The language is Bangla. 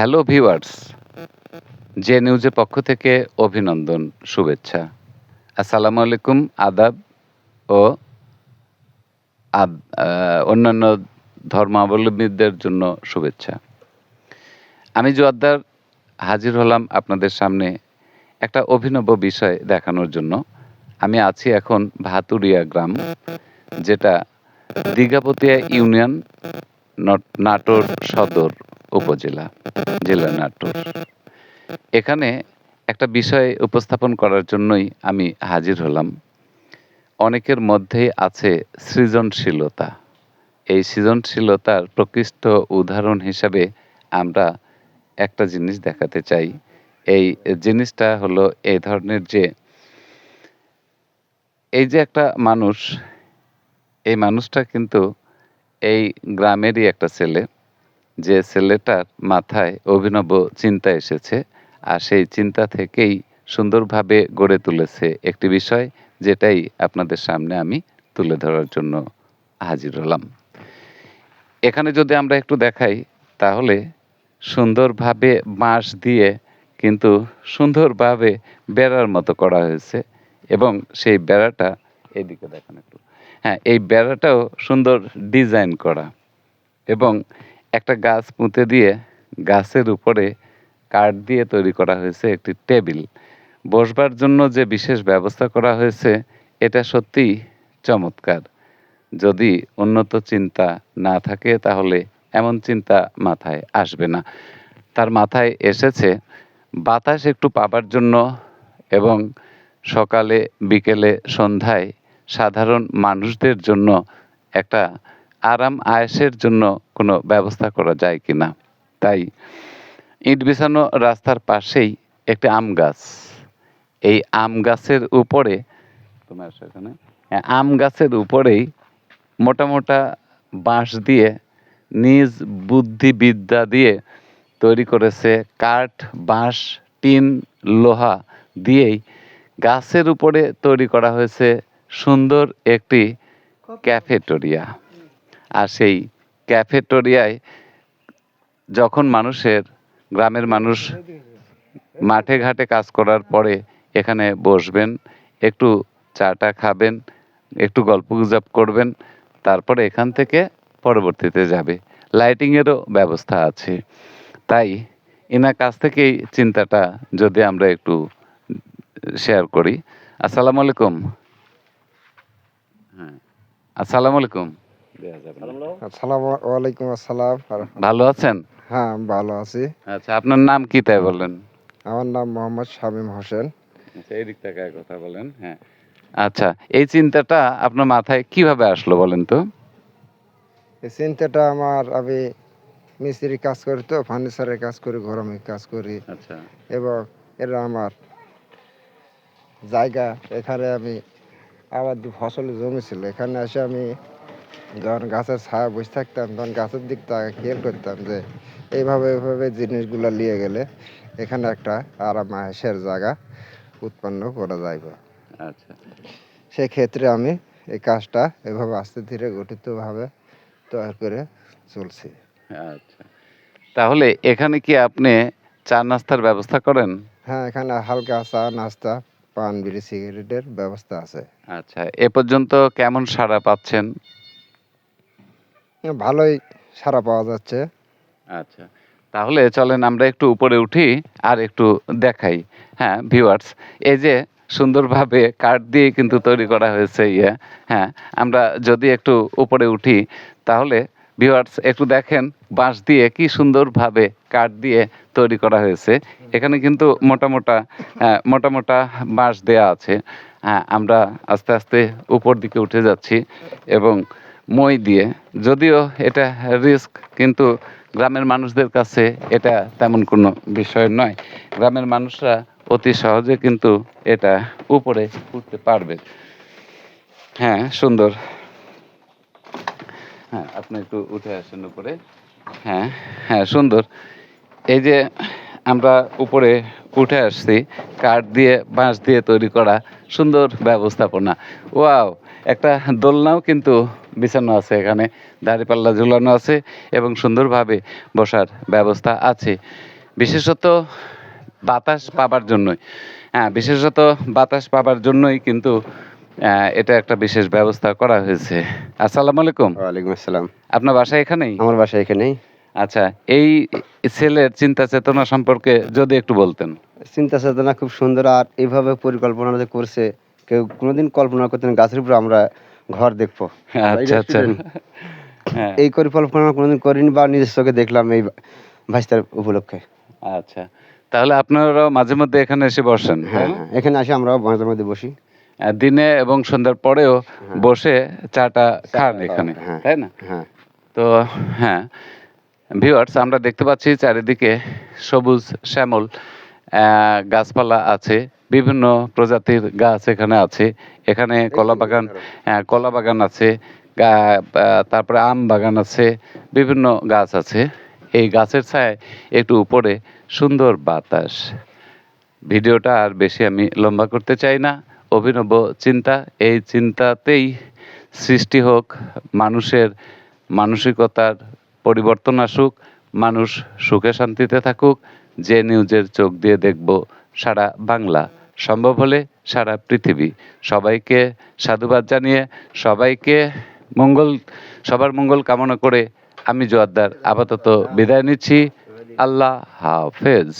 হ্যালো ভিউয়ার্স যে নিউজের পক্ষ থেকে অভিনন্দন, শুভেচ্ছা। আসসালামু আলাইকুম, আদাব ও অন্যান্য ধর্মাবলম্বীদের জন্য শুভেচ্ছা। আমি জোয়াদ্দার হাজির হলাম আপনাদের সামনে একটা অভিনব বিষয় দেখানোর জন্য। আমি আছি এখন ভাতুরিয়া গ্রাম, যেটা দীঘাপতিয়া ইউনিয়ন নট- নাটোর সদর। উপজেলা, জেলা নাটোর। এখানে একটা বিষয় উপস্থাপন করার জন্যই আমি হাজির হলাম। অনেকের মধ্যেই আছে সৃজনশীলতা। এই সৃজনশীলতার প্রকৃষ্ট উদাহরণ হিসাবে আমরা একটা জিনিস দেখাতে চাই। এই জিনিসটা হলো এই ধরনের যে, এই যে একটা মানুষ, এই মানুষটা কিন্তু এই গ্রামেরই একটা ছেলে। যে ছেলেটার মাথায় অভিনব চিন্তা এসেছে আর সেই চিন্তা থেকেই সুন্দরভাবে গড়ে তুলেছে একটি বিষয় যেটাই আপনাদের সামনে আমি তুলে ধরার জন্য হাজির হলাম। এখানে যদি আমরা একটু দেখাই, তাহলে সুন্দরভাবে বাঁশ দিয়ে কিন্তু সুন্দরভাবে বেড়ার মতো করা হয়েছে এবং সেই বেড়াটা এদিকে দেখেন একটু। হ্যাঁ এই বেড়াটাও সুন্দর ডিজাইন করা এবং একটা গাছ পুঁতে দিয়ে গাছের উপরে কাঠ দিয়ে তৈরি করা হয়েছে একটি টেবিল। বসবার জন্য যে বিশেষ ব্যবস্থা করা হয়েছে, এটা সত্যিই চমৎকার। যদি উন্নত চিন্তা না থাকে, তাহলে এমন চিন্তা মাথায় আসবে না। তার মাথায় এসেছে, বাতাস একটু পাবার জন্য এবং সকালে, বিকেলে, সন্ধ্যায় সাধারণ মানুষদের জন্য একটা আরাম আয়েসের জন্য কোনো ব্যবস্থা করা যায় কি না তাই ইট বিছানো রাস্তার পাশেই একটি আম গাছ। এই আম গাছের উপরে তোমার সেখানে হ্যাঁ, আম গাছের উপরেই মোটা মোটা বাঁশ দিয়ে নিজ বুদ্ধিবিদ্যা দিয়ে তৈরি করেছে কাঠ বাঁশ টিন লোহা দিয়েই গাছের উপরে তৈরি করা হয়েছে সুন্দর একটি ক্যাফেটোরিয়া। আর সেই ক্যাফেটোরিয়ায় যখন মানুষের গ্রামের মানুষ মাঠে ঘাটে কাজ করার পরে এখানে বসবেন একটু চাটা খাবেন একটু গল্প গুজব করবেন তারপরে এখান থেকে পরবর্তীতে যাবে। লাইটিংয়েরও ব্যবস্থা আছে। তাই এনার কাছ থেকেই চিন্তাটা যদি আমরা একটু শেয়ার করি। আসসালামু আলাইকুম। হ্যাঁ। আসসালামু আলাইকুম। আসসালামু আলাইকুম আসসালাম। ভালো আছেন? হ্যাঁ ভালো আছি। আচ্ছা আপনার নাম কি তাই বললেন? আমার নাম মোহাম্মদ শামীম হোসেন। আচ্ছা এই দিক থেকে কথা বলেন হ্যাঁ। আচ্ছা এই চিন্তাটা আপনার মাথায় কীভাবে আসলো বলেন তো? এই চিন্তাটা আমার আমি মিস্ত্রি কাজ করি তো ফার্নিচারের কাজ করি গরমে কাজ করি। আচ্ছা। এবং এটা আমার জায়গা এখানে আমি আবার দু ফসলের জমি ছিল এখানে এসে আমি যখন গাছের ছায়া বসে থাকতাম তখন গাছের দিক তাকে খেয়াল করতাম যে এইভাবে এইভাবে জিনিসগুলো নিয়ে গেলে এখানে একটা আরাম আয়েসের জায়গা উৎপন্ন করা যাইবে। আচ্ছা। সেক্ষেত্রে আমি এই কাজটা এভাবে আস্তে ধীরে গঠিতভাবে তৈরি করে চলছি। আচ্ছা। তাহলে এখানে কি আপনি চা নাস্তার ব্যবস্থা করেন? হ্যাঁ এখানে হালকা চা নাস্তা পান বিড়ি সিগারেটের ব্যবস্থা আছে। আচ্ছা এ পর্যন্ত কেমন সাড়া পাচ্ছেন? ভালোই সারা পাওয়া যাচ্ছে। আচ্ছা তাহলে চলেন আমরা একটু উপরে উঠি আর একটু দেখাই। হ্যাঁ ভিউয়ার্স এই যে সুন্দরভাবে কাঠ দিয়ে কিন্তু তৈরি করা হয়েছে ইয়ে। হ্যাঁ আমরা যদি একটু উপরে উঠি তাহলে ভিউয়ার্স একটু দেখেন বাঁশ দিয়ে কি সুন্দরভাবে কাঠ দিয়ে তৈরি করা হয়েছে। এখানে কিন্তু মোটা মোটা হ্যাঁ, মোটা মোটা বাঁশ দেয়া আছে। হ্যাঁ আমরা আস্তে আস্তে উপর দিকে উঠে যাচ্ছি এবং মই দিয়ে। যদিও এটা রিস্ক কিন্তু গ্রামের মানুষদের কাছে এটা তেমন কোনো বিষয় নয়। গ্রামের মানুষরা অতি সহজে কিন্তু এটা উপরে উঠতে পারবে। হ্যাঁ সুন্দর। হ্যাঁ আপনি একটু উঠে আসেন উপরে। হ্যাঁ হ্যাঁ সুন্দর। এই যে আমরা উপরে উঠে আসছি, কাঠ দিয়ে, বাঁশ দিয়ে তৈরি করা সুন্দর ব্যবস্থাপনা। ওয়াও, একটা দোলনাও কিন্তু বিছানো আছে এখানে দাঁড়িপাল্লা ঝুলানো আছে এবং সুন্দরভাবে বসার ব্যবস্থা আছে। বিশেষত বাতাস পাবার জন্যই। হ্যাঁ বিশেষত বাতাস পাবার জন্যই কিন্তু এটা একটা বিশেষ ব্যবস্থা করা হয়েছে। আসসালামু আলাইকুম। ওয়ালাইকুম আসসালাম। আপনার বাসা এখানেই? আমার বাসা এখানেই। আচ্ছা এই ছেলের চিন্তা চেতনা সম্পর্কে যদি একটু বলতেন। চিন্তা চেতনা খুব সুন্দর আর এইভাবে পরিকল্পনা যে করছে কেউ কোনোদিন কল্পনা করতেন গাছের উপর আমরা ঘর দেখব। আচ্ছা আচ্ছা। হ্যাঁ। এই পরিকল্পনা কোনোদিন করিনি বা নিজের চোখে দেখলাম এই ভাইস্তার উপলক্ষে। আচ্ছা। তাহলে আপনারাও মাঝে মধ্যে এখানে এসে বসেন হ্যাঁ হ্যাঁ, এখানে আসে আমরাও মাঝে মধ্যে বসি। দিনে এবং সন্ধ্যার পরেও বসে চাটা খান এখানে হ্যাঁ। তাই না? হ্যাঁ। তো হ্যাঁ। ভিউয়ার্স আমরা দেখতে পাচ্ছি চারিদিকে সবুজ শ্যামল। গাছপালা আছে বিভিন্ন প্রজাতির গাছ এখানে আছে। এখানে কলা বাগান কলা বাগান আছে তারপরে আম বাগান আছে বিভিন্ন গাছ আছে। এই গাছের ছায় একটু উপরে সুন্দর বাতাস। ভিডিওটা আর বেশি আমি লম্বা করতে চাই না। অভিনব চিন্তা এই চিন্তাতেই সৃষ্টি হোক মানুষের মানসিকতার পরিবর্তন আসুক মানুষ সুখে শান্তিতে থাকুক যে নিউজের চোখ দিয়ে দেখব সারা বাংলা। সম্ভব হলে সারা পৃথিবী। সবাইকে সাধুবাদ জানিয়ে সবাইকে মঙ্গল, সবার মঙ্গল কামনা করে আমি জোয়ারদার আপাতত বিদায় নিচ্ছি। আল্লাহ হাফেজ।